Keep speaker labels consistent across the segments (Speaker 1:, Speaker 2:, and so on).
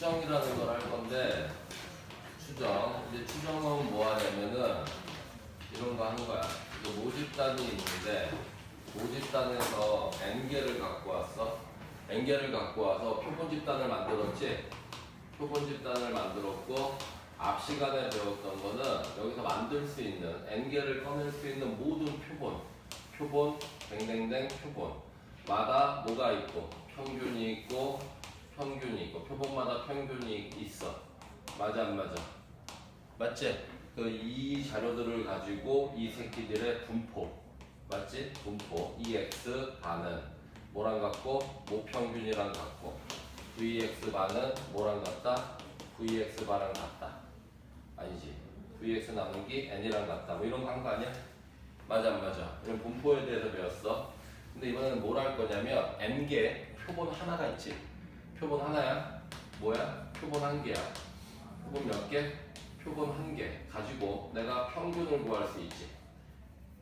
Speaker 1: 추정이라는 걸 할 건데 추정. 이제 추정은 뭐 하냐면은 이런 거 하는 거야. 이거 모집단이 있는데 모집단에서 n 개를 갖고 왔어. n 개를 갖고 와서 표본 집단을 만들었지. 표본 집단을 만들었고 앞 시간에 배웠던 거는 여기서 만들 수 있는 n 개를 꺼낼 수 있는 모든 표본, 표본, 댕댕댕 표본 마다 뭐가 있고 평균이 있고 평균이 있고 표본마다 평균이 있어. 맞아 안 맞아? 맞지? 그 이 자료들을 가지고 이 새끼들의 분포 맞지? 분포 EX 반은 뭐랑 같고 모평균이랑 같고 VX 반은 뭐랑 같다? VX 반랑 같다 아니지 VX 나누기 N이랑 같다 뭐 이런 거 한 거 아니야? 맞아 안 맞아? 이런 분포에 대해서 배웠어 근데 이번에는 뭘 할 거냐면 N개 표본 하나가 있지 표본 하나야? 뭐야? 표본 한 개야 표본 몇 개? 표본 한 개 가지고 내가 평균을 구할 수 있지.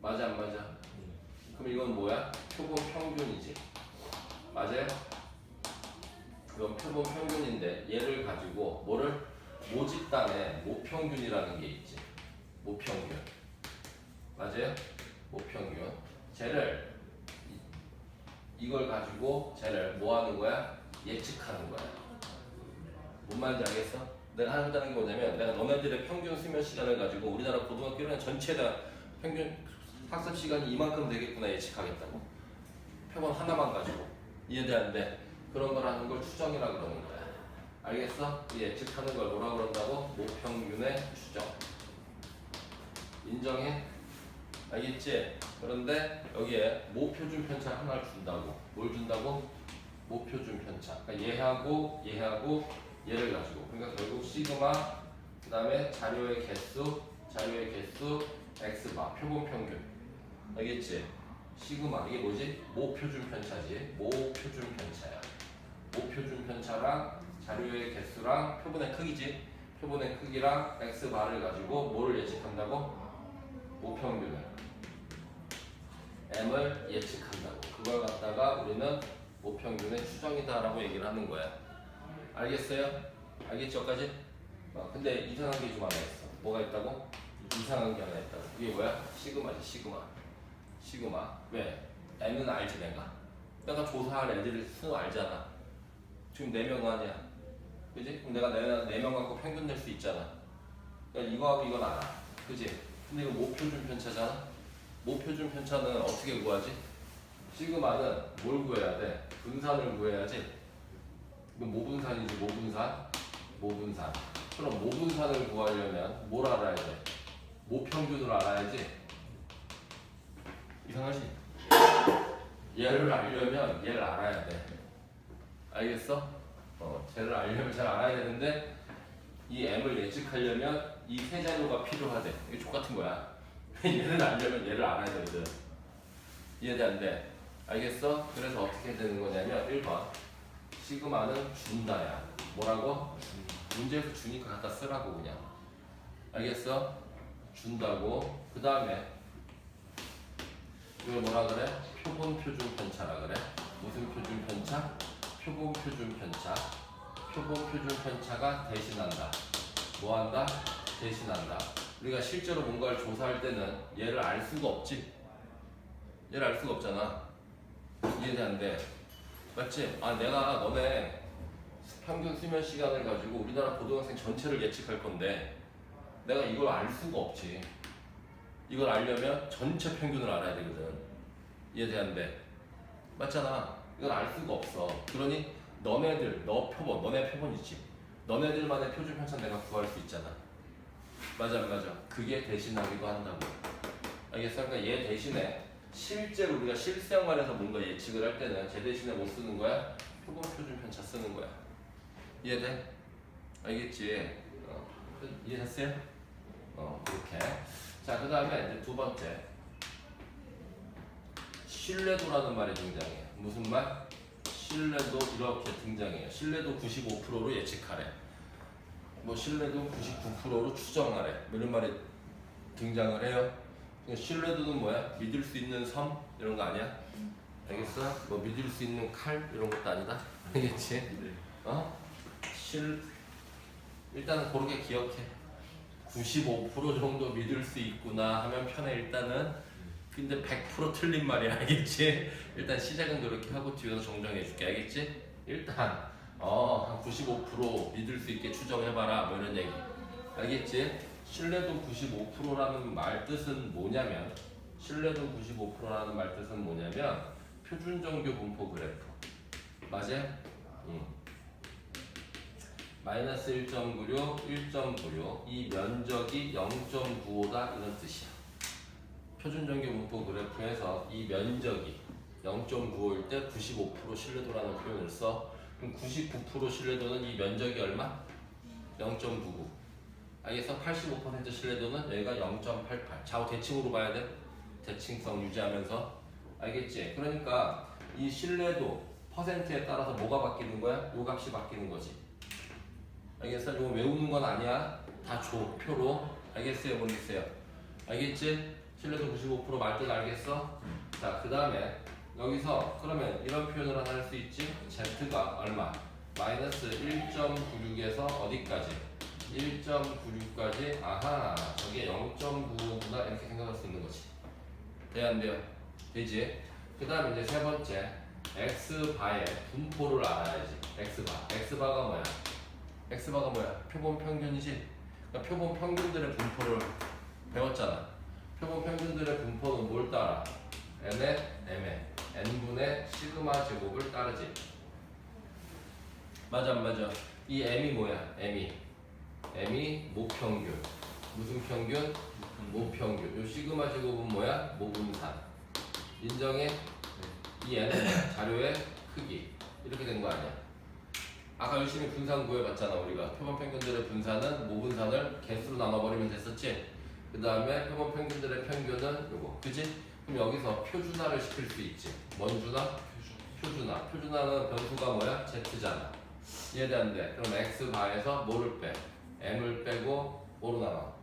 Speaker 1: 맞아 안 맞아? 그럼 이건 뭐야? 표본 평균이지. 맞아요? 그럼 표본 평균인데 얘를 가지고 뭐를 모집단에 모평균이라는 게 있지. 모평균. 맞아요? 모평균. 쟤를 이- 이걸 가지고 쟤를 뭐 하는 거야? 예측하는 거야. 뭔 말인지 알겠어? 내가 하겠다는 게 뭐냐면 내가 너네들의 평균 수면 시간을 가지고 우리나라 고등학교 1년 전체에다 평균 학습 시간이 이만큼 되겠구나 예측하겠다고 표본 하나만 가지고 이해되는데 그런 걸 하는 걸 추정이라 그러는 거야 알겠어? 이 예측하는 걸 뭐라 그런다고? 모평균의 추정 인정해? 알겠지? 그런데 여기에 모표준 편차 하나를 준다고 뭘 준다고? 모표준 편차. 그러니까 얘하고 얘하고 얘를 가지고. 그러니까 결국 시그마 그 다음에 자료의 개수 자료의 개수 x바 표본 평균. 알겠지? 시그마. 이게 뭐지? 모표준 편차지. 모표준 편차야. 모표준 편차랑 자료의 개수랑 표본의 크기지. 표본의 크기랑 x바를 가지고 뭐를 예측한다고? 모평균을. m을 예측한다고. 그걸 갖다가 우리는 모평균의 추정이다라고 얘기를 하는 거야 알겠어요? 알겠죠? 까지? 어, 근데 이상한 게 좀 하나 있어. 뭐가 있다고? 이상한 게 하나 있다고. 이게 뭐야? 시그마지, 시그마. 시그마. 왜? N은 알지, 내가. 내가 조사할 애들을 수는 알잖아. 지금 4명 아니야. 그지? 그럼 내가 4명 갖고 평균 낼 수 있잖아. 그러니까 이거하고 이건 알아. 그지? 근데 이거 모표준 편차잖아? 모표준 편차는 어떻게 구하지? 시그마는 뭘 구해야 돼? 분산을 구해야지. 이건 모분산이지 모분산 모분산 그럼 모분산을 구하려면 뭘 알아야 돼? 모평균을 알아야지 이상하지? 얘를 알려면 얘를 알아야 돼 알겠어? 어, 쟤를 알려면 잘 알아야 되는데 이 m을 예측하려면 이 세 자료가 필요하대 이게 족같은 거야 얘를 알려면 얘를 알아야 되거든 이해되는데 알겠어? 그래서 어떻게 되는 거냐면 1번 시그마는 준다야. 뭐라고? 문제에서 주니까 갖다 쓰라고 그냥. 알겠어? 준다고. 그 다음에 이걸 뭐라 그래? 표본 표준 편차라 그래. 무슨 표준 편차? 표본 표준 편차. 표본 표준 편차가 대신한다. 뭐 한다? 대신한다. 우리가 실제로 뭔가를 조사할 때는 얘를 알 수가 없지. 얘를 알 수가 없잖아. 이해되는데 맞지? 아 내가 너네 평균 수면 시간을 가지고 우리나라 고등학생 전체를 예측할 건데 내가 이걸 알 수가 없지. 이걸 알려면 전체 평균을 알아야 되거든. 이해되는데 맞잖아. 이걸 알 수가 없어. 그러니 너네들 너 표본 너네 표본이지. 너네들만의 표준 편차 내가 구할 수 있잖아. 맞아 안 맞아. 그게 대신하기도 한다고. 알겠어? 그러니까 얘 대신에 실제로 우리가 실생활에서 뭔가 예측을 할 때는 제 대신에 뭐 쓰는 거야? 표본 표준 편차 쓰는 거야. 이해돼? 알겠지? 어, 이해했어요? 어, 이렇게. 자, 그 다음에 이제 두 번째. 신뢰도라는 말이 등장해. 무슨 말? 신뢰도 이렇게 등장해요. 신뢰도 95%로 예측하래. 뭐 신뢰도 99%로 추정하래. 뭐 이런 말이 등장을 해요. 그러니까 신뢰도는 뭐야? 믿을 수 있는 섬 이런 거 아니야? 알겠어? 뭐 믿을 수 있는 칼 이런 것도 아니다. 알겠지? 어? 실 일단은 그렇게 기억해. 95% 정도 믿을 수 있구나 하면 편해 일단은. 근데 100% 틀린 말이야 알겠지? 일단 시작은 그렇게 하고 뒤에서 정정해 줄게 알겠지? 일단 어한 95% 믿을 수 있게 추정해봐라 뭐 이런 얘기 알겠지? 신뢰도 95%라는 말 뜻은 뭐냐면 신뢰도 95%라는 말 뜻은 뭐냐면 표준 정규 분포 그래프 맞아? 응. 마이너스 1.96, 1.96 이 면적이 0.95다 이런 뜻이야. 표준 정규 분포 그래프에서 이 면적이 0.95일 때 95% 신뢰도라는 표현을 써. 그럼 99% 신뢰도는 이 면적이 얼마? 0.99. 알겠어? 85% 신뢰도는 여기가 0.88. 좌우 대칭으로 봐야 돼. 대칭성 유지하면서. 알겠지? 그러니까 이 신뢰도 퍼센트에 따라서 뭐가 바뀌는 거야? 요 값이 바뀌는 거지. 알겠어? 이거 외우는 건 아니야. 다 줘. 표로. 알겠어요? 모르겠어요? 알겠지? 신뢰도 95% 말뜻 알겠어? 자, 그 다음에 여기서 그러면 이런 표현을 하나 할 수 있지? Z가 얼마? 마이너스 1.96에서 어디까지? 1.96까지 아하 저게 0.95구나 이렇게 생각할 수 있는 거지 돼요 안 돼요? 되지? 그 다음에 이제 세 번째 X바의 분포를 알아야지 X바 X바가 뭐야? X바가 뭐야? 표본 평균이지? 그러니까 표본 평균들의 분포를 배웠잖아 표본 평균들의 분포는 뭘 따라? n의 m의 n분의 시그마 제곱을 따르지. 맞아 안 맞아? 이 m이 뭐야? m이 m이 모평균. 무슨 평균? 모평균. 요 시그마 제곱은 뭐야? 모분산. 인정해? 이 n은? 자료의 크기. 이렇게 된 거 아니야? 아까 열심히 분산 구해봤잖아 우리가 표본 평균들의 분산은 모분산을 개수로 나눠버리면 됐었지? 그 다음에 표본 평균들의 평균은 요거 그지? 그럼 여기서 표준화를 시킬 수 있지 뭔 준화? 표준화 표준화는 변수가 뭐야? z잖아 이해되는데 그럼 x바에서 뭐를 빼? M을 빼고 뭐로 나눠?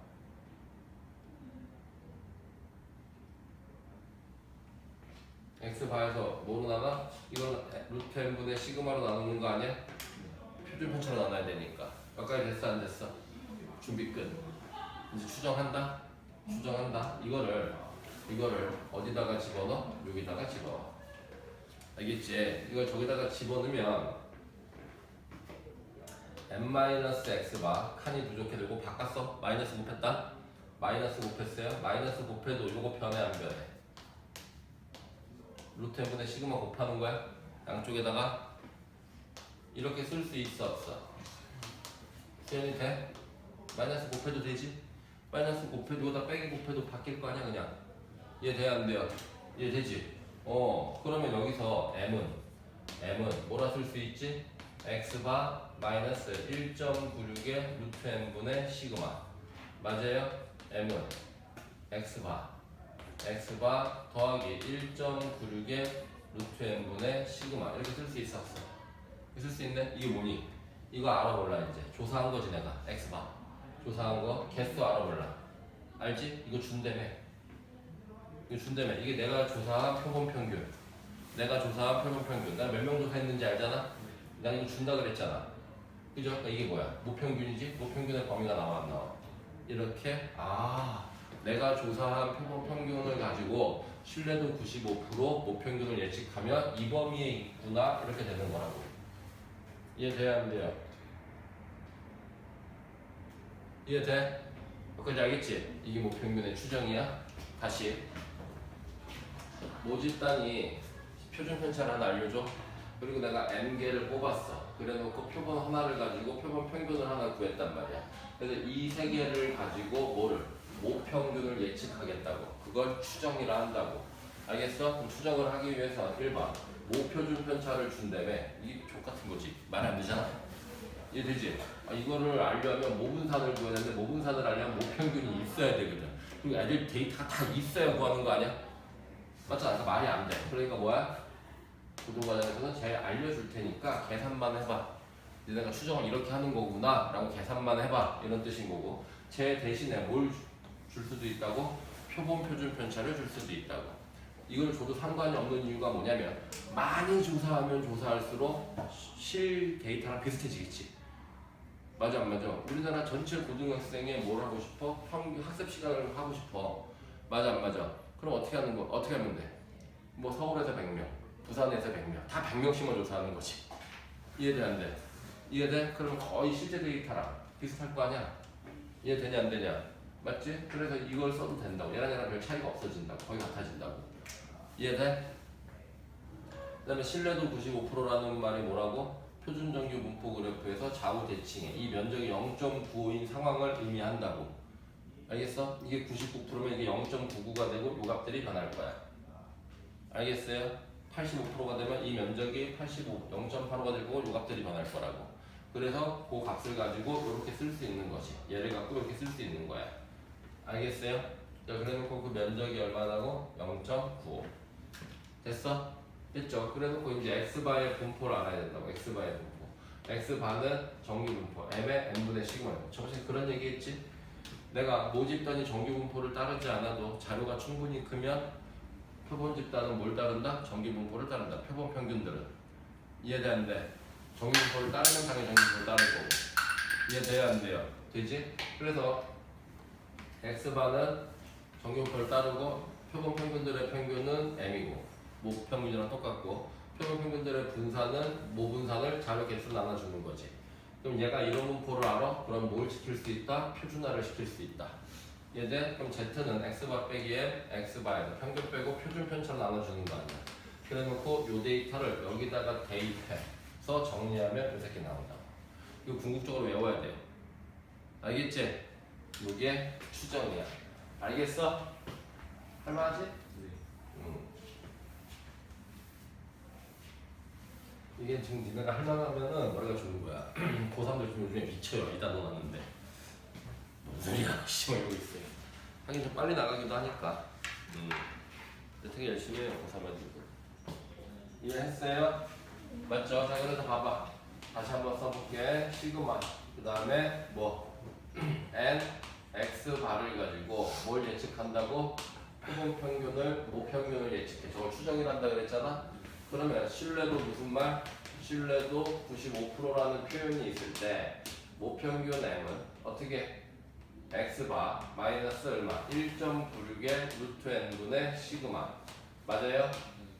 Speaker 1: x바에서 뭐로 나눠? 이건 루트 n분의 시그마로 나누는 거 아니야? 표준 편차로 나눠야 되니까 여기까지 됐어 안 됐어? 준비 끝 이제 추정한다? 추정한다. 이거를 이거를 어디다가 집어넣어? 여기다가 집어넣어. 알겠지? 이걸 저기다가 집어넣으면 n-x바 칸이 부족해 되고 바꿨어? 마이너스 곱했다? 마이너스 곱했어요? 마이너스 곱해도 요거 변해 안 변해? 루트 n분의 시그마 곱하는 거야? 양쪽에다가 이렇게 쓸 수 있어 없어? 수연이 돼? 마이너스 곱해도 되지? 마이너스 곱해도 다 빼기 곱해도 바뀔 거 아니야 그냥 이해 돼야 안 돼요? 이해 되지? 어 그러면 여기서 m은 m은 뭐라 쓸 수 있지? x바 마이너스 1.96의 루트 n분의 시그마. 맞아요? m은 x바. x바 더하기 1.96의 루트 n분의 시그마. 이렇게 쓸 수 있었어. 쓸 수 있네? 이게 뭐니? 이거 알아볼라 이제. 조사한 거지 내가. x바. 조사한 거? 개수 알아볼라. 알지? 이거 준다며 이거 준다며 이게 내가 조사한 표본 평균. 내가 조사한 표본 평균. 나 몇 명 조사했는지 알잖아? 나 이거 준다 그랬잖아 그죠? 그러니까 이게 뭐야? 모평균이지? 모평균의 범위가 나와? 이렇게 아 내가 조사한 표본 평균을 가지고 신뢰도 95% 모평균을 예측하면 이 범위에 있구나 이렇게 되는 거라고 이해돼야 안 돼요? 이해돼? 여기까지 알겠지? 이게 모평균의 추정이야. 다시 모집단이 표준 편차를 하나 알려줘. 그리고 내가 n 개를 뽑았어. 그래놓고 표본 하나를 가지고 표본 평균을 하나 구했단 말이야. 그래서 이 세 개를 가지고 뭐를 모평균을 예측하겠다고. 그걸 추정이라 한다고. 알겠어? 그럼 추정을 하기 위해서 1번 모표준 편차를 준다며 이게 족같은 거지. 말안 되잖아. 이해되지? 아, 이거를 알려면 모분산을 구해야 되는데 모분산을 알려면 모평균이 있어야 되거든. 그리고 애들 데이터가 다 있어야 구하는 거 아니야? 맞잖아. 그러니까 말이 안 돼. 그러니까 뭐야? 고등과정에서는 제일 알려줄 테니까 계산만 해봐. 내가 추정을 이렇게 하는 거구나 라고 계산만 해봐. 이런 뜻인 거고 제 대신에 뭘 줄 수도 있다고? 표본 표준 편차를 줄 수도 있다고. 이걸 줘도 상관이 없는 이유가 뭐냐면 많이 조사하면 조사할수록 실 데이터랑 비슷해지겠지. 맞아 안 맞아? 우리나라 전체 고등학생에 뭘 하고 싶어? 평균 학습 시간을 하고 싶어. 맞아 안 맞아? 그럼 어떻게 하는 거? 어떻게 하면 돼? 뭐 서울에서 100명, 부산에서 100명, 다 100명씩만 조사하는 거지. 이해돼 안 돼? 이해돼? 그럼 거의 실제 데이터랑 비슷할 거 아니야? 이해되냐 안 되냐? 맞지? 그래서 이걸 써도 된다고. 얘랑 얘랑 별 차이가 없어진다고. 거의 같아진다고. 이해돼? 그 다음에 신뢰도 95%라는 말이 뭐라고? 표준 정규 분포 그래프에서 좌우 대칭해. 이 면적이 0.95인 상황을 의미한다고. 알겠어? 이게 99%면 이게 0.99가 되고 요 값들이 변할 거야. 알겠어요? 85%가 되면 이 면적이 85, 0.85가 되고 요 값들이 변할 거라고. 그래서 그 값을 가지고 이렇게 쓸 수 있는 것이 얘를 갖고 이렇게 쓸 수 있는 거야. 알겠어요? 자, 그래놓고 그 면적이 얼마나고? 0.95. 됐어? 됐죠? 그래놓고 이제 x바의 분포를 알아야 된다고. x바의 분포. x바는 정규 분포. m의 n분의 시그마. 저번에 그런 얘기 했지? 내가 모집 단위 정규 분포를 따르지 않아도 자료가 충분히 크면 표본 집단은 뭘 따른다? 정규 분포를 따른다. 표본 평균들은 이해돼 안 돼? 정규 분포를 따르면 당연히 정규 분포를 따를 거고 이해돼야 안 돼요? 되지? 그래서 x바는 정규 분포를 따르고 표본 평균들의 평균은 m이고 모 평균이랑 똑같고 표본 평균들의 분산은 모 분산을 자료 개수로 나눠주는 거지. 그럼 얘가 이런 분포를 알아? 그럼 뭘 시킬 수 있다? 표준화를 시킬 수 있다. 얘들 그럼 z는 x바 빼기에 x바에서 평균 빼고 표준 편차로 나눠주는 거 아니야. 그래놓고 요 데이터를 여기다가 대입해서 정리하면 이 새끼 나온다. 이거 궁극적으로 외워야 돼요. 알겠지? 이게 추정이야. 알겠어? 할만하지? 응. 이게 지금 니네가 할만하면은 머리가 좋은 거야. 고3들 좀 요즘에 미쳐요. 이단 넣었는데. 무슨 소리야? 씨발 이러고 있어요. 하긴 좀 빨리 나가기도 하니까. 음. 근데 되게 열심히 해요. 고3애들도. 이해했어요? 맞죠? 자 그래서 봐봐. 다시 한번 써볼게. 시그마. 그 다음에 뭐 n x 바를 가지고 뭘 예측한다고? 표본 평균을 모평균을 예측해. 저걸 추정이란다 그랬잖아. 그러면 신뢰도 무슨 말? 신뢰도 95%라는 표현이 있을 때 모평균 m은 어떻게 x바 마이너스 얼마? 1.96의 루트 n분의 시그마. 맞아요?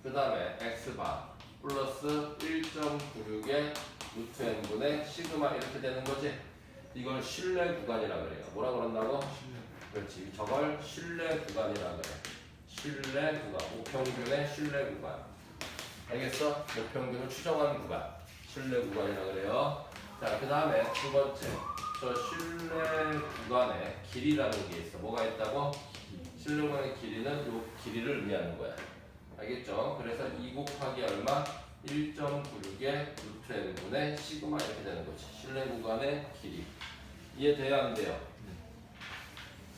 Speaker 1: 그 다음에 x바 플러스 1.96의 루트 n분의 시그마 이렇게 되는 거지? 이걸 신뢰 구간이라 그래요. 뭐라 그런다고? 그렇지. 저걸 신뢰 구간이라 그래. 신뢰 구간. 모평균의 신뢰 구간. 알겠어? 모평균을 추정하는 구간. 신뢰 구간이라 그래요 자 그 다음에 두 번째 저 신뢰 구간의 길이라는 게 있어 뭐가 있다고? 신뢰 구간의 길이는 요 길이를 의미하는 거야 알겠죠? 그래서 2 곱하기 얼마? 1.96의 루트 n분의 시그마 이렇게 되는 거지 신뢰 구간의 길이 이해돼야 안 돼요?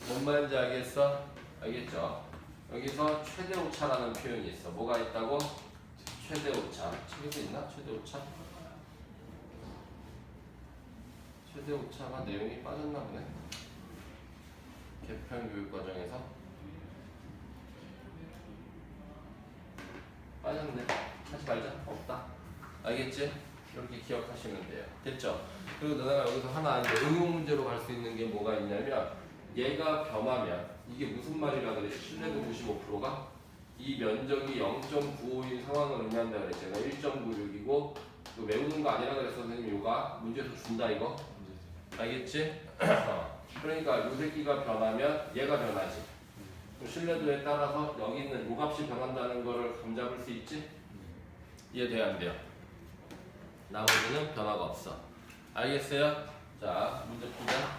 Speaker 1: 뭔 말인지 알겠어? 알겠죠? 여기서 최대 오차라는 표현이 있어 뭐가 있다고? 최대 오차 책에서 있나? 최대 오차? 최대 오차가 내용이 빠졌나 보네. 개편 교육 과정에서. 빠졌네. 하지 말자. 없다. 알겠지? 이렇게 기억하시면 돼요. 됐죠? 그리고 내가 여기서 하나 응용 문제로 갈 수 있는 게 뭐가 있냐면 얘가 변하면 이게 무슨 말이라 그랬지? 신뢰도 95%가 이 면적이 0.95인 상황을 의미한다 제가 1.96이고 이거 외우는 거 아니라 그랬어. 선생님 이거가 문제에서 준다 이거 알겠지? 그러니까 요 새끼가 변하면 얘가 변하지 그럼 신뢰도에 따라서 여기 있는 요 값이 변한다는 거를 감잡을 수 있지? 이해돼야 안 돼요? 나머지는 변화가 없어 알겠어요? 자 문제 풀자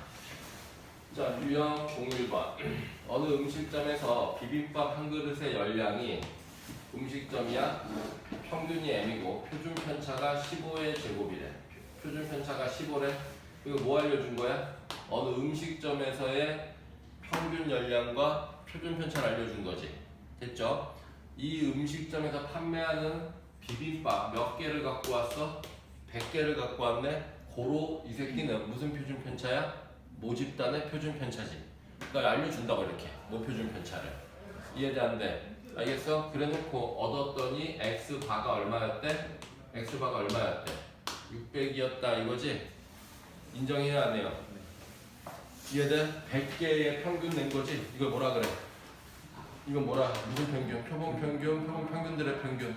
Speaker 1: 자 유형 01번 어느 음식점에서 비빔밥 한 그릇의 열량이 음식점이야 평균이 m이고 표준 편차가 15의 제곱이래 표준 편차가 15래 이거 뭐 알려준 거야? 어느 음식점에서의 평균 열량과 표준 편차를 알려준 거지 됐죠? 이 음식점에서 판매하는 비빔밥 몇 개를 갖고 왔어? 100개를 갖고 왔네 고로 이 새끼는 무슨 표준 편차야? 모집단의 표준 편차지 그러니까 알려준다고 이렇게 모표준 편차를 이해돼 안 돼? 알겠어? 그래놓고 얻었더니 x바가 얼마였대? x바가 얼마였대? 600이었다 이거지? 인정해야 안 해요? 이해돼? 100개의 평균 낸 거지? 이걸 뭐라 그래? 이건 뭐라? 무슨 평균? 표본 평균, 표본 평균들의 평균.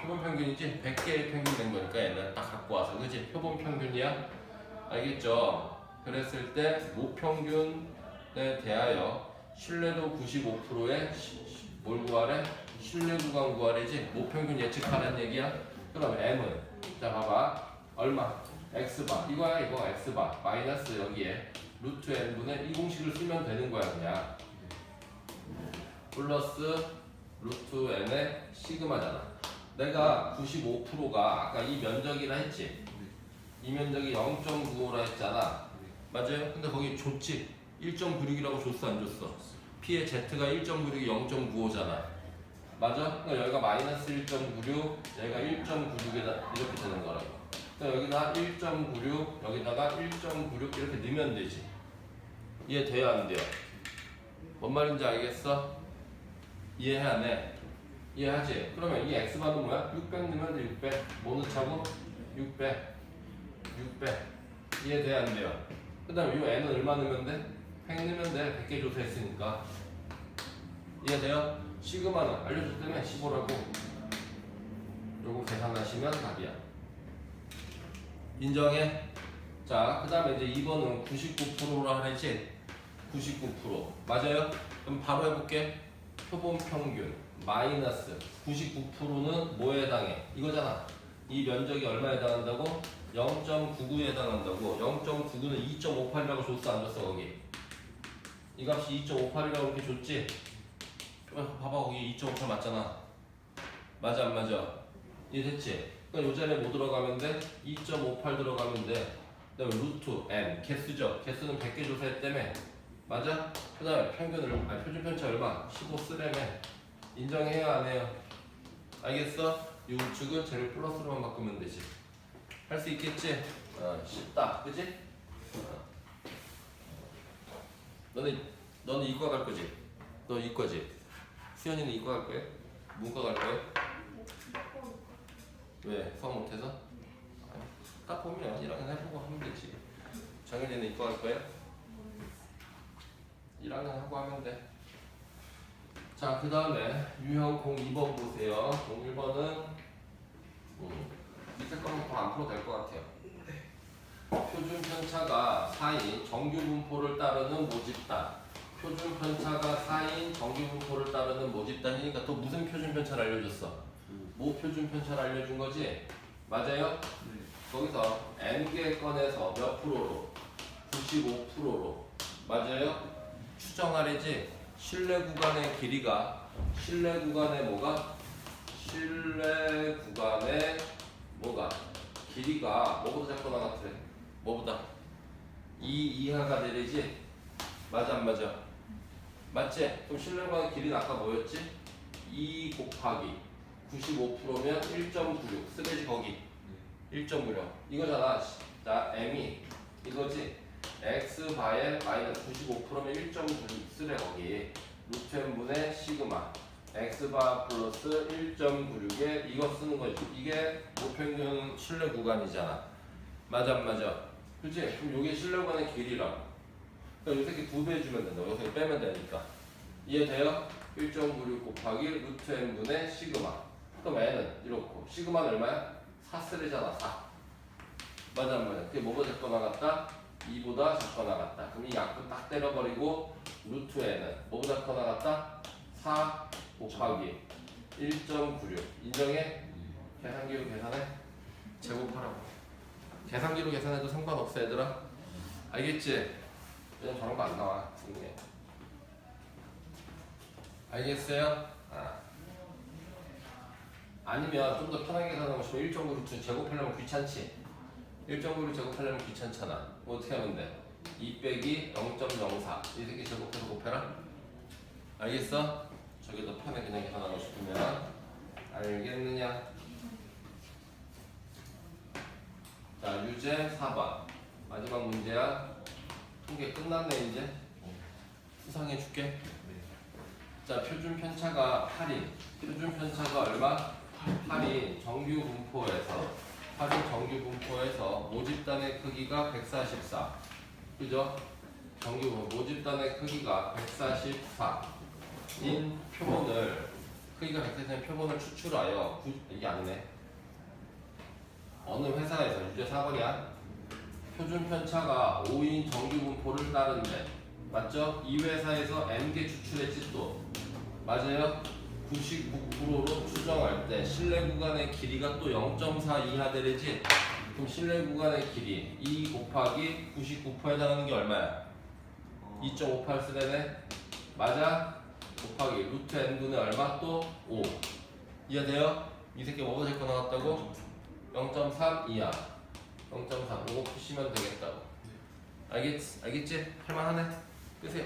Speaker 1: 표본 평균이지? 100개의 평균 낸 거니까 얘는 딱 갖고 와서 그지? 표본 평균이야? 알겠죠? 그랬을 때 모평균에 대하여 신뢰도 95%의 뭘 구하래? 신뢰 구간 구하래지? 모평균 예측하라는 얘기야? 그럼 m은 자 봐봐 얼마? X바. 이거야 이거 x바. 마이너스 여기에 루트 n분의 이 공식을 쓰면 되는 거야 그냥. 플러스 루트 n의 시그마잖아. 내가 95%가 아까 이 면적이라 했지? 이 면적이 0.95라 했잖아. 맞아요? 근데 거기 줬지? 1.96이라고 줬어 안 줬어? P의 Z가 1.96이 0.95잖아. 맞아? 그러니까 여기가 마이너스 1.96 여기가 1.96에다 이렇게 되는 거라고 여기다 1.96 여기다가 1.96 이렇게 넣으면 되지 이해 돼요 안 돼요? 뭔 말인지 알겠어? 이해해 안 해? 이해하지? 그러면 이 x반은 뭐야? 600 넣으면 돼 600. 뭐 넣자고? 600. 600. 이해돼 안 돼요? 그 다음에 이 n은 얼마 넣으면 돼? 100 넣으면 돼. 100개 조사했으니까. 이해돼요? 시그마는 알려줬다며 15라고. 요거 계산하시면 답이야. 인정해? 자, 그 다음에 이제 2번은 99%라 하랬지? 99%. 맞아요? 그럼 바로 해볼게. 표본 평균 마이너스 99%는 뭐에 해당해? 이거잖아. 이 면적이 얼마에 해당한다고? 0.99에 해당한다고. 0.99는 2.58이라고 줬어 안 줬어 거기? 이 값이 2.58이라고 이렇게 줬지? 어, 봐봐 거기 2.58 맞잖아. 맞아 안 맞아? 이해됐지? 그러니까 요 자리에 뭐 들어가면 돼? 2.58 들어가면 돼. 그다음에 루트 n 개수죠. 개수는 100개 조사했다며. 맞아? 그 다음에 평균을, 아니 표준 편차 얼마? 15 쓰래매. 인정해요, 안 해요? 알겠어? 이 우측은 쟤를 플러스로만 바꾸면 되지. 할 수 있겠지? 어, 쉽다. 그지? 어. 너는, 너는 이과 갈 거지? 너 이과지? 수현이는 이과 갈 거야? 문과 갈 거야? 왜? 수학 못해서? 아니, 딱 보면 1학년 해보고 하면 되지. 정현이는 이과 갈 거야? 1학년 하고 하면 돼. 자, 그 다음에 유형 02번 보세요. 01번은 음, 밑에 거는 더안 풀어도 될 것 같아요. 표준 편차가 4인 정규 분포를 따르는 모집단. 표준 편차가 4인 정규 분포를 따르는 모집단이니까 또 무슨 표준 편차를 알려줬어? 모 표준 편차를 알려준 거지? 맞아요? 거기서 n개 건에서 몇 프로로? 95%로. 맞아요? 추정하래지. 실내 구간의 길이가 실내 구간의 뭐가? 실내 구간의 뭐가? 길이가 뭐보다 작거나 같으래 뭐보다? 2 이하가 되래지? 맞아 안 맞아? 맞지? 그럼 실내 구간의 길이는 아까 뭐였지? 2 곱하기 95%면 1.96 쓰레지 거기. 1.96 이거잖아. 자 m이 이거지? x 바의 마이너스 95%면 1.96 쓰래 거기. 루트 n분의 시그마. x 바 플러스 1.96에 이거 쓰는 거지. 이게 모평균 실내 구간이잖아. 맞아 안 맞아? 그치? 그럼 요게 실내 구간의 길이라. 그러니까 요 새끼 두배 해주면 된다. 여기서 빼면 되니까. 이해돼요? 1.96 곱하기 루트 n분의 시그마 그럼 n은 이렇고 시그마는 얼마야? 4 쓰래잖아 4 맞아 안 맞아? 그게 뭐보다 작거 나갔다? 2보다 작거 나갔다. 그럼 이 약분 딱 때려버리고 루트 n은 뭐보다 커 나갔다? 4 곱하기 1.96 인정해? 계산기로 계산해? 제곱하라고 계산기로 계산해도 상관없어 얘들아 알겠지? 왜냐면 저런 거 안 나와 중에 알겠어요? 아. 아니면 좀 더 편하게 계산하고 싶으면 1.9루트 제곱하려면 귀찮지? 1.9를 제곱하려면 귀찮잖아. 뭐 어떻게 하면 돼? 2 빼기 0.04. 이 새끼 제곱해서 곱해라. 알겠어? 저게 더 편해 그냥 계산하고 싶으면. 알겠느냐? 자, 유제 4번. 마지막 문제야. 통계 끝났네, 이제. 수상해 줄게. 자, 표준 편차가 8인. 표준 편차가 얼마? 8인 정규 분포에서 할인 정규 분포에서 모집단의 크기가 144. 그죠? 정규 모집단의 크기가 144인 표본을 크기가 144인 표본을 추출하여 구, 이게 아니네. 어느 회사에서 유제 4번이야? 표준 편차가 5인 정규 분포를 따른대. 맞죠? 이 회사에서 N개 추출했지 또. 맞아요? 99%로 추정할 때 실내 구간의 길이가 또 0.4 이하 되지? 그럼 실내 구간의 길이 2 곱하기 99%에 해당하는 게 얼마야? 2.58 쓰레네? 맞아? 곱하기 루트 n분의 얼마? 또 5. 이해돼요? 이 새끼 뭐가 제거 나왔다고? 0.3 이하. 0.3 이거 푸시면 되겠다고. 알겠, 알겠지? 할만하네. 끄세요.